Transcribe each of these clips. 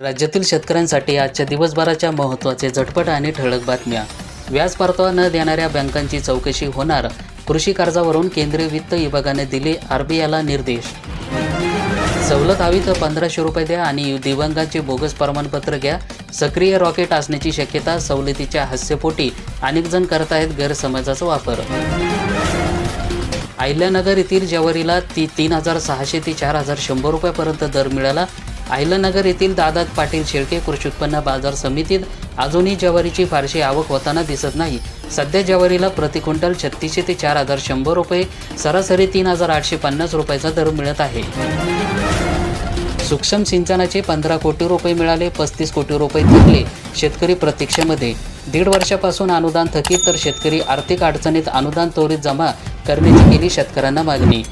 राज्यातील शेतकऱ्यांसाठी आजच्या दिवसभराच्या महत्त्वाचे झटपट आणि ठळक बातम्या. व्याज परतावा न देणाऱ्या बँकांची चौकशी होणार कृषी कर्जावरून केंद्रीय वित्त विभागाने दिले आरबीआयला निर्देश. सवलत हवी तर पंधराशे रुपये द्या आणि दिव्यांगाचे बोगस प्रमाणपत्र घ्या. सक्रिय रॉकेट असण्याची शक्यता सवलतीच्या हास्यपोटी अनेक जण करत आहेत गैरसमजाचा वापर. अहिल्यानगर येथील जवारीला ती तीन हजार सहाशे ते चार हजार शंभर रुपयापर्यंत दर मिळाला. अहिल्यानगर येथील दादा पाटील शेळके कृषी उत्पन्न बाजार समितीत अजूनही ज्वारीची फारशी आवक होताना दिसत नाही. सध्या ज्वारीला प्रति क्विंटल छत्तीसशे ते चार हजार शंभर रुपये सरासरी तीन हजार आठशे पन्नास रुपयाचा दर मिळत आहे. सूक्ष्म सिंचनाचे पंधरा कोटी रुपये मिळाले पस्तीस कोटी रुपये थकले शेतकरी प्रतीक्षेमध्ये. दीड वर्षापासून अनुदान थकीत तर शेतकरी आर्थिक अडचणीत अनुदान त्वरित जमा करण्याची केली शेतकऱ्यांना मागणी.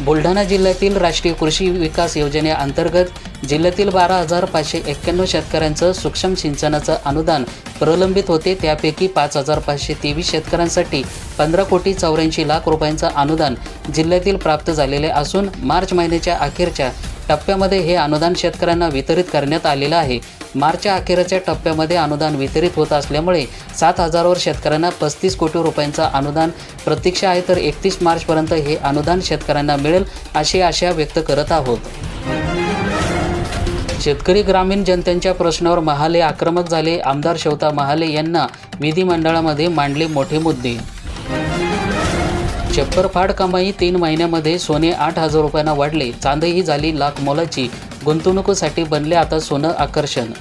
बुलढाणा जिल्ह्यातील राष्ट्रीय कृषी विकास योजनेअंतर्गत जिल्ह्यातील बारा हजार पाचशे एक्क्याण्णव शेतकऱ्यांचं सूक्ष्म सिंचनाचं अनुदान प्रलंबित होते. त्यापैकी पाच हजार पाचशे तेवीस शेतकऱ्यांसाठी पंधरा कोटी चौऱ्याऐंशी लाख रुपयांचं अनुदान जिल्ह्यातील प्राप्त झालेले असून मार्च महिन्याच्या अखेरच्या टप्प्यामध्ये हे अनुदान शेतकऱ्यांना वितरित करण्यात आलेलं आहे. मार्चच्या अखेरच्या टप्प्यामध्ये अनुदान वितरित होत असल्यामुळे सात हजारावर शेतकऱ्यांना पस्तीस कोटी रुपयांचं अनुदान प्रतीक्षा आहे तर एकतीस मार्चपर्यंत हे अनुदान शेतकऱ्यांना मिळेल अशी आशा व्यक्त करत आहोत. शेतकरी ग्रामीण जनतेच्या प्रश्नावर महाले आक्रमक झाले. आमदार शेवता महाले यांना विधिमंडळामध्ये मांडले मोठे मुद्दे. चक्करफाड कमाई तीन महिन्यामध्ये सोने आठ हजार रुपयांना वाढले. चांदही झाली लाख मोलाची. गुंतवणुकीसाठी बनले आता सोनं आकर्षण.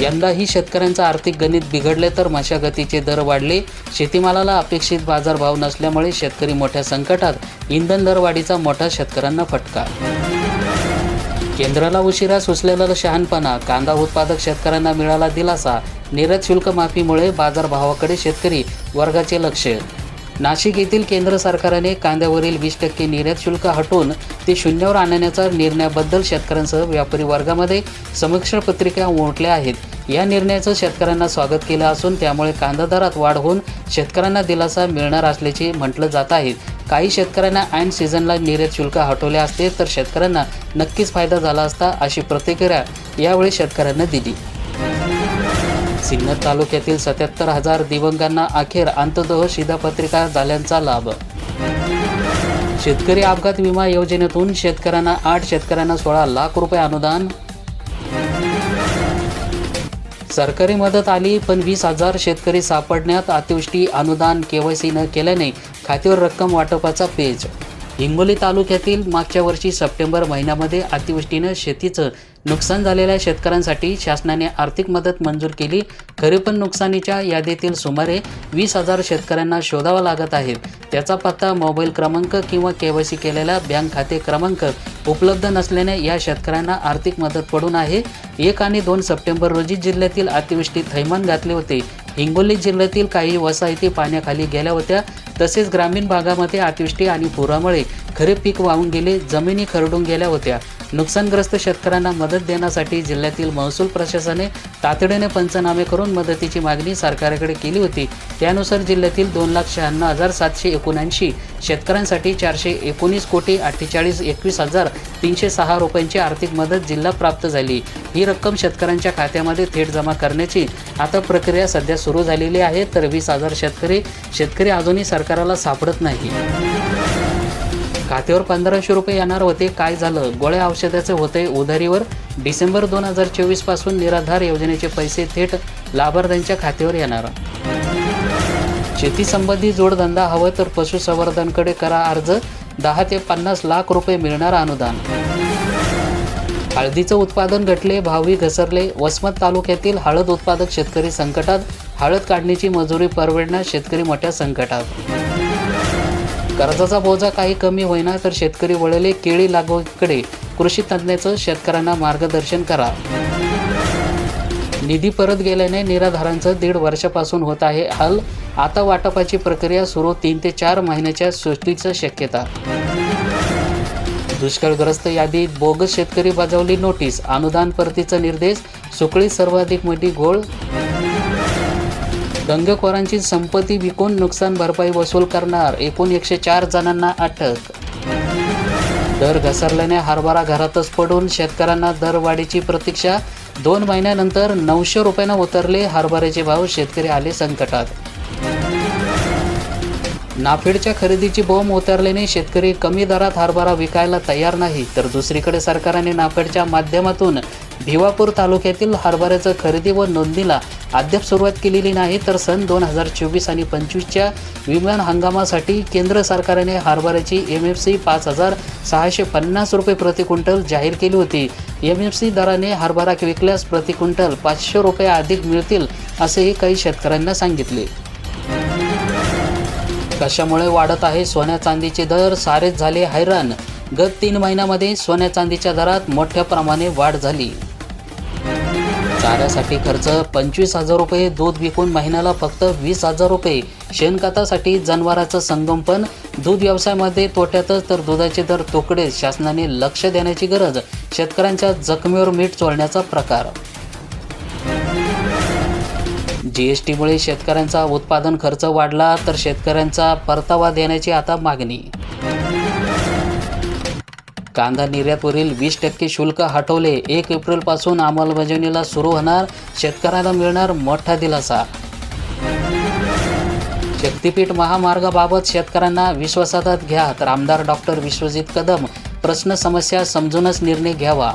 यंदाही शेतकऱ्यांचं आर्थिक गणित बिघडले तर मशागतीचे दर वाढले. शेतीमालाला अपेक्षित बाजारभाव नसल्यामुळे शेतकरी मोठ्या संकटात. इंधन दरवाढीचा मोठा शेतकऱ्यांना फटका. केंद्राला उशिरा सुचलेला शहाणपणा कांदा उत्पादक शेतकऱ्यांना मिळाला दिलासा. निर्यात शुल्क माफीमुळे बाजारभावाकडे शेतकरी वर्गाचे लक्ष नाशिक येथील केंद्र सरकारने कांद्यावरील वीस टक्के निर्यात शुल्क हटवून ते शून्यावर आणण्याचा निर्णयाबद्दल शेतकऱ्यांसह व्यापारी वर्गामध्ये समीक्षा पत्रिका उमटल्या आहेत. या निर्णयाचं शेतकऱ्यांना स्वागत केलं असून त्यामुळे कांदा दरात वाढ होऊन शेतकऱ्यांना दिलासा मिळणार असल्याचे म्हटलं जात आहे. काही शेतकऱ्यांना ऐन सीझनला निर्यात शुल्क हटवले असते तर शेतकऱ्यांना नक्कीच फायदा झाला असता अशी प्रतिक्रिया यावेळी शेतकऱ्यांना दिली. सिन्नर तालुक्यातील सत्याहत्तर हजार दिवंगांना अखेर अंतदह शिधापत्रिका झाल्यांचा लाभ. शेतकरी अपघात विमा योजनेतून शेतकऱ्यांना आठ शेतकऱ्यांना सोळा लाख रुपये अनुदान. सरकारी मदत आली पण वीस हजार शेतकरी सापडण्यात अतिवृष्टी अनुदान केवायसी न केल्याने खात्यावर रक्कम वाटपाचा पेज हिंगोली तालुक्यातील मागच्या वर्षी सप्टेंबर महिन्यामध्ये अतिवृष्टीनं शेतीचं नुकसान झालेल्या शेतकऱ्यांसाठी शासनाने आर्थिक मदत मंजूर केली. खरी पण नुकसानीच्या यादीतील सुमारे वीस हजार शेतकऱ्यांना शोधावा लागत आहेत त्याचा पत्ता मोबाईल क्रमांक किंवा के वाय सी केलेला बँक खाते क्रमांक उपलब्ध नसल्याने या शेतकऱ्यांना आर्थिक मदत पडून आहे. एक आणि दोन सप्टेंबर रोजी जिल्ह्यातील अतिवृष्टी थैमान घातले होते. हिंगोली जिल्ह्यातील काही वसाहती पाण्याखाली गेल्या होत्या. तसेच ग्रामीण भागामध्ये अतिवृष्टी आणि पुरामुळे खरे पीक वाहून गेले जमिनी खरडून गेल्या होत्या. नुकसानग्रस्त शेतकऱ्यांना मदत देण्यासाठी जिल्ह्यातील महसूल प्रशासनाने तातडीने पंचनामे करून मदतीची मागणी सरकारकडे केली होती. त्यानुसार जिल्ह्यातील दोन लाख शहाण्णव हजार सातशे एकोणऐंशी शेतकऱ्यांसाठी चारशे एकोणीस कोटी अठ्ठेचाळीस एकवीस हजार तीनशे सहा रुपयांची आर्थिक मदत जिल्हा प्राप्त झाली. ही रक्कम शेतकऱ्यांच्या खात्यामध्ये थेट जमा करण्याची आता प्रक्रिया सध्या सुरू झालेली आहे. तर वीस हजार शेतकरी शेतकरी अजूनही सरकारला सापडत नाही. खात्यावर पंधराशे रुपये येणार होते. काय झालं? गोळ्या औषधाचे होते उधारीवर. डिसेंबर दोन हजार चोवीसपासून निराधार योजनेचे पैसे थेट लाभार्थ्यांच्या खात्यावर येणार. शेती संबंधी जोडधंदा हवं तर पशुसंवर्धनकडे करा अर्ज. दहा ते पन्नास लाख रुपये मिळणार अनुदान. हळदीचं उत्पादन घटले भावी घसरले. वसमत तालुक्यातील हळद उत्पादक शेतकरी संकटात. हळद काढण्याची मजुरी परवडण्यास शेतकरी मोठ्या संकटात. कर्जाचा बोजा काही कमी होईना तर शेतकरी वळले केळी लागवडीकडे. कृषी तज्ज्ञाचं शेतकऱ्यांना मार्गदर्शन करा. निधी परत गेल्याने निराधारांचं दीड वर्षापासून होत आहे हल. आता वाटपाची प्रक्रिया सुरू तीन ते चार महिन्याच्या सुट्टीचं शक्यता. दुष्काळग्रस्त यादीत बोगस शेतकरी बजावली नोटीस. अनुदान परतीचा निर्देश. सुकळी सर्वाधिक मोठी घोळ. दंगेखोरांची संपत्ती विकून नुकसान भरपाई वसूल करणार एकूण एकशे चार जणांना अटक. दर घसरल्याने हरभरा घरातच पडून शेतकऱ्यांना दरवाढीची प्रतीक्षा. दोन महिन्यानंतर नऊशे रुपयानं उतरले हरभऱ्याचे भाव शेतकरी आले संकटात. नाफेडच्या खरेदीची बोंब उतरल्याने शेतकरी कमी दरात हरभरा विकायला तयार नाही तर दुसरीकडे सरकारने नाफेडच्या माध्यमातून भिवापूर तालुक्यातील हरभऱ्याचं खरेदी व नोंदणीला अद्याप सुरुवात केलेली नाही तर सन दोन हजार चोवीस आणि पंचवीसच्या विमान हंगामासाठी केंद्र सरकारने हरभऱ्याची एम एफ सी पाच हजार सहाशे पन्नास रुपये प्रति क्विंटल जाहीर केली होती. एम एफ सी दराने हरभरा विकल्यास प्रतिक्विंटल पाचशे रुपये अधिक मिळतील असेही काही शेतकऱ्यांना सांगितले. कशामुळे वाढत आहे सोन्या चांदीचे दर? सारेच झाले हैराण. गत तीन महिन्यामध्ये सोन्या चांदीच्या दरात मोठ्या प्रमाणे वाढ झाली. चाऱ्यासाठी खर्च पंचवीस हजार रुपये दूध विकून महिन्याला फक्त वीस हजार रुपये. शेणखतासाठी जनावराचं संगोपन दूध व्यवसायामध्ये तोट्यातच तर दुधाचे दर तोकडे शासनाने लक्ष देण्याची गरज शेतकऱ्यांच्या जखमीवर मीठ चोळण्याचा प्रकार. जी एस टीमुळे शेतकऱ्यांचा उत्पादन खर्च वाढला तर शेतकऱ्यांचा परतावा देण्याची आता मागणी. कांदा निर्यातवरील वीस टक्के शुल्क हटवले. एक एप्रिलपासून अंमलबजावणीला सुरू होणार. शेतकऱ्याला मिळणार मोठा दिलासा. शक्तीपीठ महामार्गाबाबत शेतकऱ्यांना विश्वासात घ्या तर आमदार डॉक्टर विश्वजित कदम प्रश्न समस्या समजूनच निर्णय घ्यावा.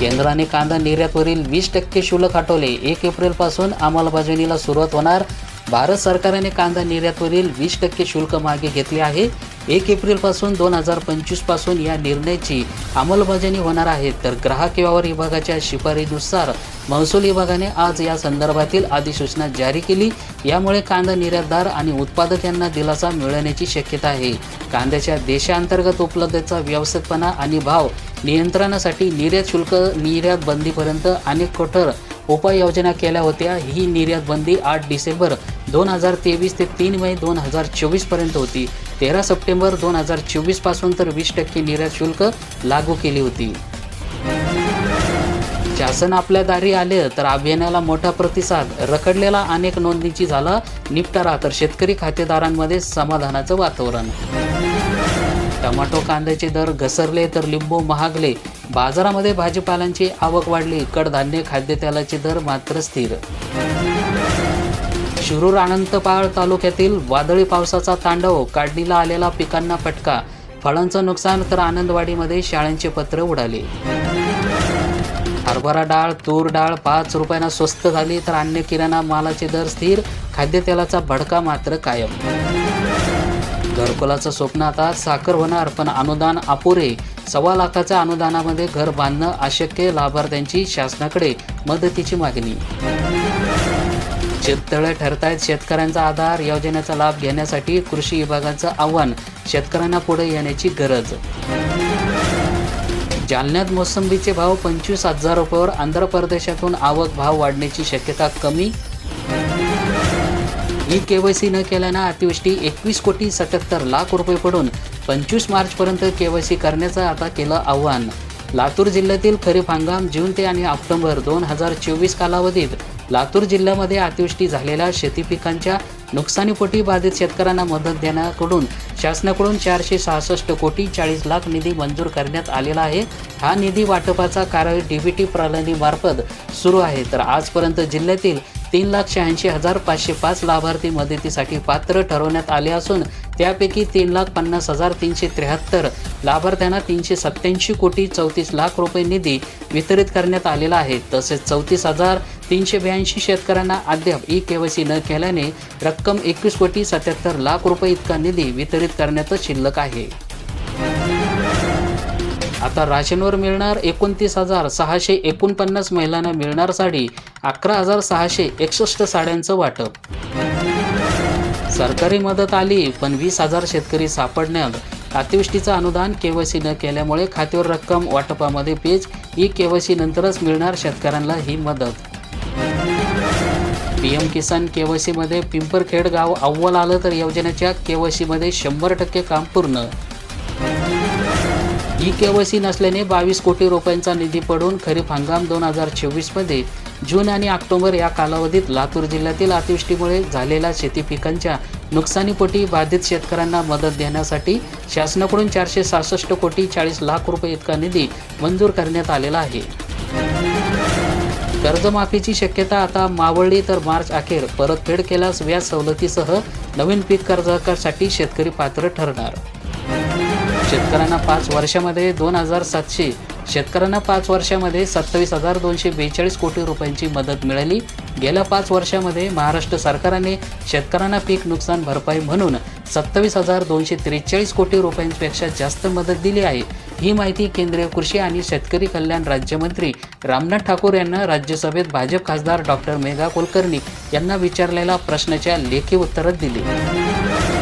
केंद्राने कांदा निर्यातवरील वीस टक्के शुल्क हटवले. एक एप्रिलपासून अंमलबजावणीला सुरुवात होणार. भारत सरकारने कांदा निर्यातवरील वीस टक्के शुल्क मागे घेतले आहे. एक एप्रिलपासून दोन हजार पंचवीसपासून या निर्णयाची अंमलबजावणी होणार आहे. तर ग्राहक व्यवहार विभागाच्या शिफारीनुसार महसूल विभागाने आज या संदर्भातील अधिसूचना जारी केली. यामुळे कांदा निर्यातदार आणि उत्पादक यांना दिलासा मिळण्याची शक्यता आहे. कांद्याच्या देशांतर्गत उपलब्धतेचा व्यवस्थितपणा आणि भाव नियंत्रणासाठी निर्यात शुल्क निर्यात बंदीपर्यंत अनेक कठोर उपाययोजना केल्या होत्या. ही निर्यात बंदी आठ डिसेंबर दोन हजार तेवीस ते तीन मे दोन हजार चोवीसपर्यंत होती. तेरा सप्टेंबर दोन हजार चोवीसपासून तर वीस टक्के निर्यात शुल्क लागू केली होती. शासन आपल्या दारी आले तर अभियानाला मोठा प्रतिसाद. रखडलेला अनेक नोंदणीची झाला. निपटारा तर शेतकरी खातेदारांमध्ये समाधानाचं वातावरण. टमाटो कांद्याचे दर घसरले तर लिंबू महागले. बाजारामध्ये भाजीपालांची आवक वाढली. कडधान्य खाद्यतेलाचे दर मात्र स्थिर. शिरूर अनंतपाळ तालुक्यातील वादळी पावसाचा तांडव काढणीला आलेला पिकांना फटका. फळांचं नुकसान तर आनंदवाडीमध्ये शाळांचे पत्र उडाले. हरभरा डाळ तूर डाळ पाच रुपयांना स्वस्त झाली तर अन्य किराणा मालाचे दर स्थिर. खाद्यतेलाचा भडका मात्र कायम. घरकुलाचं स्वप्न आता साखर होणार पण अनुदान अपुरे. सव्वा लाखाच्या अनुदानामध्ये घर बांधणं अशक्य लाभार्थ्यांची शासनाकडे मदतीची मागणी. शेततळे ठरतायत शेतकऱ्यांचा आधार योजनेचा लाभ घेण्यासाठी कृषी विभागाचं आव्हान शेतकऱ्यांना पुढे येण्याची गरज. जालन्यात मोसंबीचे भाव पंचवीस हजार रुपयावर आंध्र प्रदेशातून आवक भाव वाढण्याची शक्यता कमी. ई केवायसी न केल्यानं अतिवृष्टी एकवीस कोटी सत्याहत्तर लाख रुपये पडून पंचवीस मार्चपर्यंत के वाय सी करण्याचं आता केलं आव्हान. लातूर जिल्ह्यातील खरीप हंगाम जून ते आणि ऑक्टोबर दोन हजार चोवीस कालावधीत लातूर जिल्ह्यामध्ये अतिवृष्टी झालेल्या शेती पिकांच्या नुकसानीपोटी बाधित शेतकऱ्यांना मदत देण्याकडून शासनाकडून चारशे सहासष्ट कोटी चाळीस लाख निधी मंजूर करण्यात आलेला आहे. हा निधी वाटपाचा कार्य डीबीटी प्रणालीमार्फत सुरू आहे. तर आजपर्यंत जिल्ह्यातील तीन लाख शहाऐंशी हजार पाचशे पाच लाभार्थी मदतीसाठी पात्र ठरवण्यात आले असून त्यापैकी तीन लाख पन्नास हजार तीनशे त्र्याहत्तर लाभार्थ्यांना तीनशे सत्त्याऐंशी कोटी चौतीस लाख रुपये निधी वितरित करण्यात आलेला आहे. तसेच चौतीस हजार तीनशे ब्याऐंशी शेतकऱ्यांना अद्याप ई के वाय सी न केल्याने रक्कम एकवीस कोटी सत्याहत्तर लाख रुपये इतका निधी वितरित करण्याचं शिल्लक आहे. आता राशनवर मिळणार एकोणतीस हजार सहाशे एकोणपन्नास महिलांना मिळणार साडी अकरा हजार सहाशे एकसष्ट साड्यांचं वाटप. सरकारी मदत आली पण वीस हजार शेतकरी सापडण्यात अतिवृष्टीचं अनुदान केवायसी न केल्यामुळे खात्यावर रक्कम वाटपामध्ये पेज ई केवायसी नंतरच मिळणार शेतकऱ्यांना ही मदत. पी एम किसान केवायसीमध्ये पिंपरखेड गाव अव्वल आलं तर योजनेच्या केवायसीमध्ये शंभर टक्के काम पूर्ण. ई केवायसी नसल्याने बावीस कोटी रुपयांचा निधी पडून खरीप हंगाम दोन हजार चोवीसमध्ये जून आणि ऑक्टोबर या कालावधीत लातूर जिल्ह्यातील अतिवृष्टीमुळे झालेल्या शेती पिकांच्या नुकसानीपोटी बाधित शेतकऱ्यांना मदत देण्यासाठी शासनाकडून चारशे सहासष्ट कोटी चाळीस लाख रुपये इतका निधी मंजूर करण्यात आलेला आहे. कर्जमाफीची शक्यता आता मावळली तर मार्च अखेर परतफेड केल्यास व्याज सवलतीसह नवीन पीक कर्जासाठी शेतकरी पात्र ठरणार. शेतकऱ्यांना पाच वर्षामध्ये दोन हजार सातशे शेतकऱ्यांना पाच वर्षामध्ये सत्तावीस हजार दोनशे बेचाळीस कोटी रुपयांची मदत मिळाली. गेल्या पाच वर्षामध्ये महाराष्ट्र सरकारने शेतकऱ्यांना पीक नुकसान भरपाई म्हणून सत्तावीस हजार दोनशे त्रेचाळीस कोटी रुपयांपेक्षा जास्त मदत दिली आहे. ही माहिती केंद्रीय कृषी आणि शेतकरी कल्याण राज्यमंत्री रामनाथ ठाकूर यांना राज्यसभेत भाजप खासदार डॉक्टर मेघा कुलकर्णी यांना विचारलेल्या प्रश्नाच्या लेखी उत्तरात दिली.